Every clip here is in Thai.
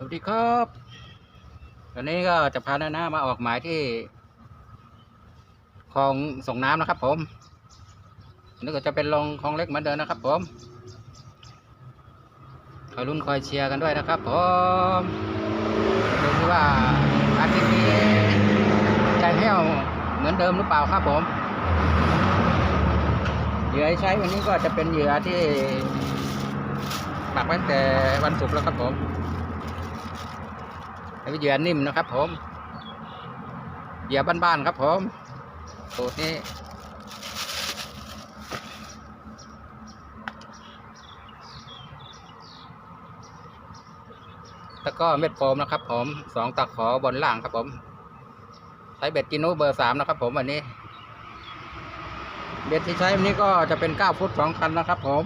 สวัสดีครับวันนี้ก็จะพาหน้าหน้ามาออกหมายที่คลองส่งน้ำนะครับผมนี่ก็จะเป็นลงคลองเล็กเหมือนเดิมนะครับผมคอยรุ่นคอยเชียร์กันด้วยนะครับผมดูที่ว่าอาทิตย์นี้ใจแห้วเหมือนเดิมหรือเปล่าครับผมเหยื่อใช้วันนี้ก็จะเป็นเหยื่อที่ปักไว้ตั้งแต่วันศุกร์แล้วครับผม แล้วเหยื่อนิ่มนะครับ ผมเหยื่อบ้านๆครับ ผมสูตรนี้แล้วก็เม็ดโฟมนะครับ ผมสองตะขอบนล่างครับ ผมใช้เบ็ดกินูเบอร์สามนะครับ ผมวันนี้ เบ็ดที่ใช้วันนี้ก็จะเป็นเก้าฟุตสองคันนะครับ ผม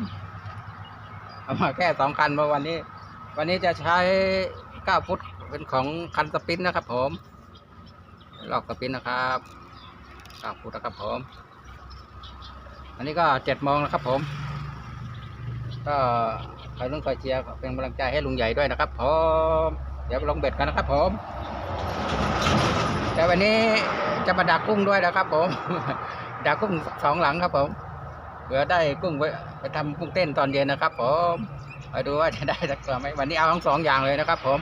เอามาแค่สองคันเมื่อวันนี้ วันนี้จะใช้เก้าฟุต เป็นของคันสปินนะครับ ผมลอกสปินนะครับเก้าฟุตนะครับผม อันนี้ก็เจ็ดโมงนะครับผม ก็ใครต้องคอยเชียร์เป็นกำลังใจให้ลุงใหญ่ด้วยนะครับผม เดี๋ยวไปลงเบ็ดกันนะครับผม แต่วันนี้จะมาดักกุ้งด้วยนะครับ ผม ดักกุ้งสองหลังครับผมเผื่อได้กุ้งไปไปทำกุ้งเต้นตอนเย็นนะครับ ผมไปดูว่าจะได้สักตัวไหมวันนี้เอาทั้งสองอย่างเลยนะครับ ผม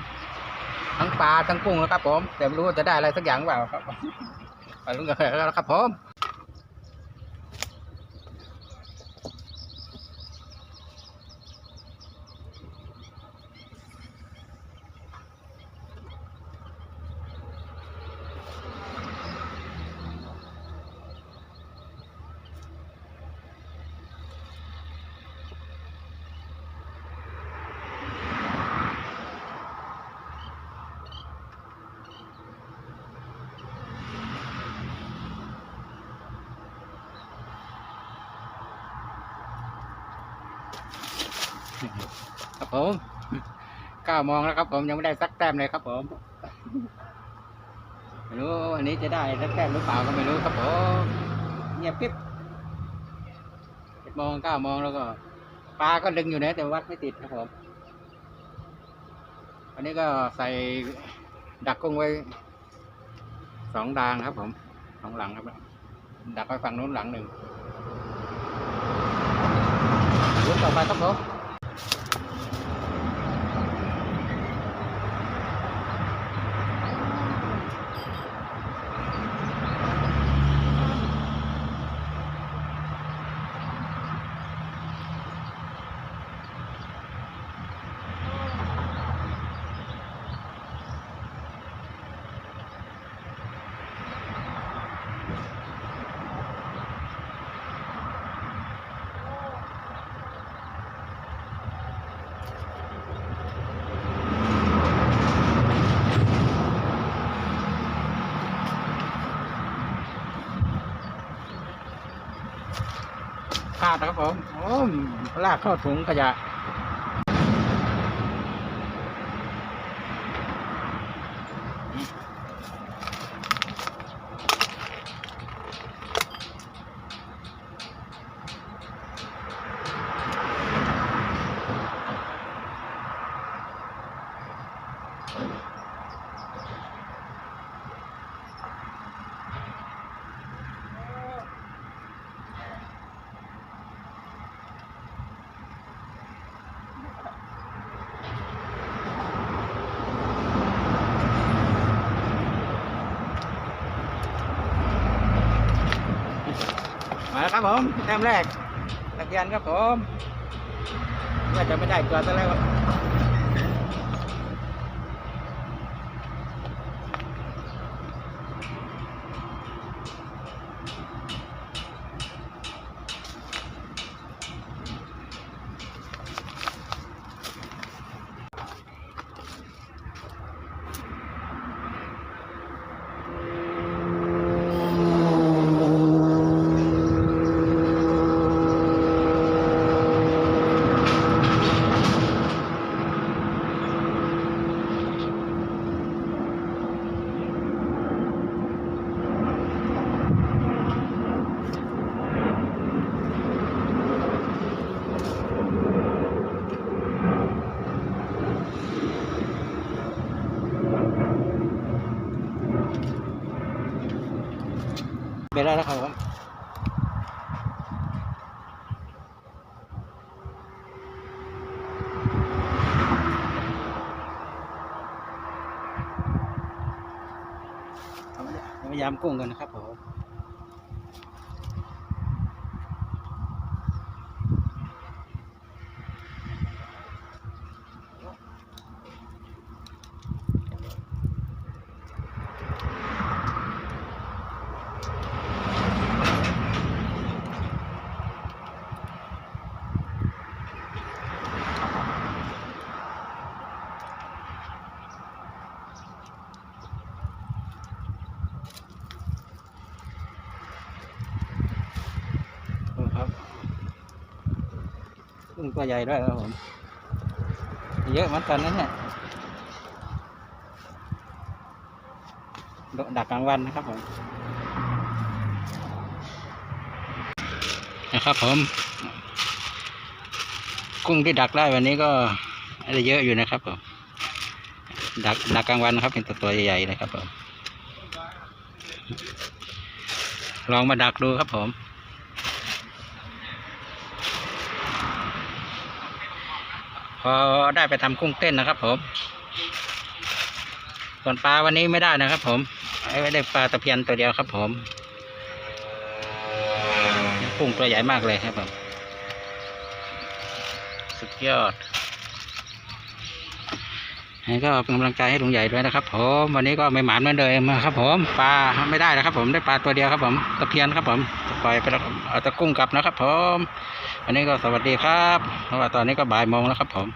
ทั้งปลาทั้งกุ้งนะครับผม แต่ไม่รู้ว่าจะได้อะไรสักอย่างเปล่าครับไปลุ้นกันเลยนครับผม ครับผมเก้ามองแล้วครับ ผมยังไม่ได้สักแต้มเลยครับ ผมไม่รู้อันนี้จะได้สักแต้มหรือเปล่าก็ไม่รู้ครับผมเงียบกิ๊บเจ็ดโมงเก้าโมงแล้วก็ปลาก็ดึงอยู่นะแต่วัดไม่ติดครับผมอันนี้ก็ใส่ดักกุ้งไว้สองดางครับ ผมสองหลังครับ ดักไว้ฝั่งนู้นหลังหนึ่ง ลุ้นต่อไาดนะครับผมโอ้ลากเข้าถุงขยะมา ครับผมแต้มแรกตะเกียนครับผมว่าจะไม่ได้ตัวซะแล้ว ไปได้แล้วครับผมพยายามกุ้งกันนะครับผม กุ้งตัวใหญ่ด้วยครับผมเยอะเหมือนกันนะเนี่ยดักกลางวันนะครับผมนะครับผม กุ้งที่ดักได้วันนี้ก็ได้เยอะอยู่นะครับผมดักดักกลางวันนะครับเป็นตัวตัวใหญ่ๆเลยครับผมลองมาดักดูครับผม พอได้ไปทำกุ้งเต้นนะครับ ผม ส่วนปลาวันนี้ไม่ได้นะครับ ผมไม่ได้ปลาตะเพียนตัวเดียวครับ ผมกุ้งตัวใหญ่มากเลยครับผมสุดยอดก็เป็นกำลังใจให้ลุงใหญ่ด้วยนะครับ ผมวันนี้ก็ไม่หมานเหมือนเดิมครับ ผมปลาไม่ได้นะครับ ผมได้ปลาตัวเดียวครับ ผมตะเพียนครับผม ปล่อยไปแล้วเอาตะกุ้งกลับนะครับผม อันนี้ก็สวัสดีครับเพราะว่าตอนนี้ก็บ่ายโมงแล้วครับผม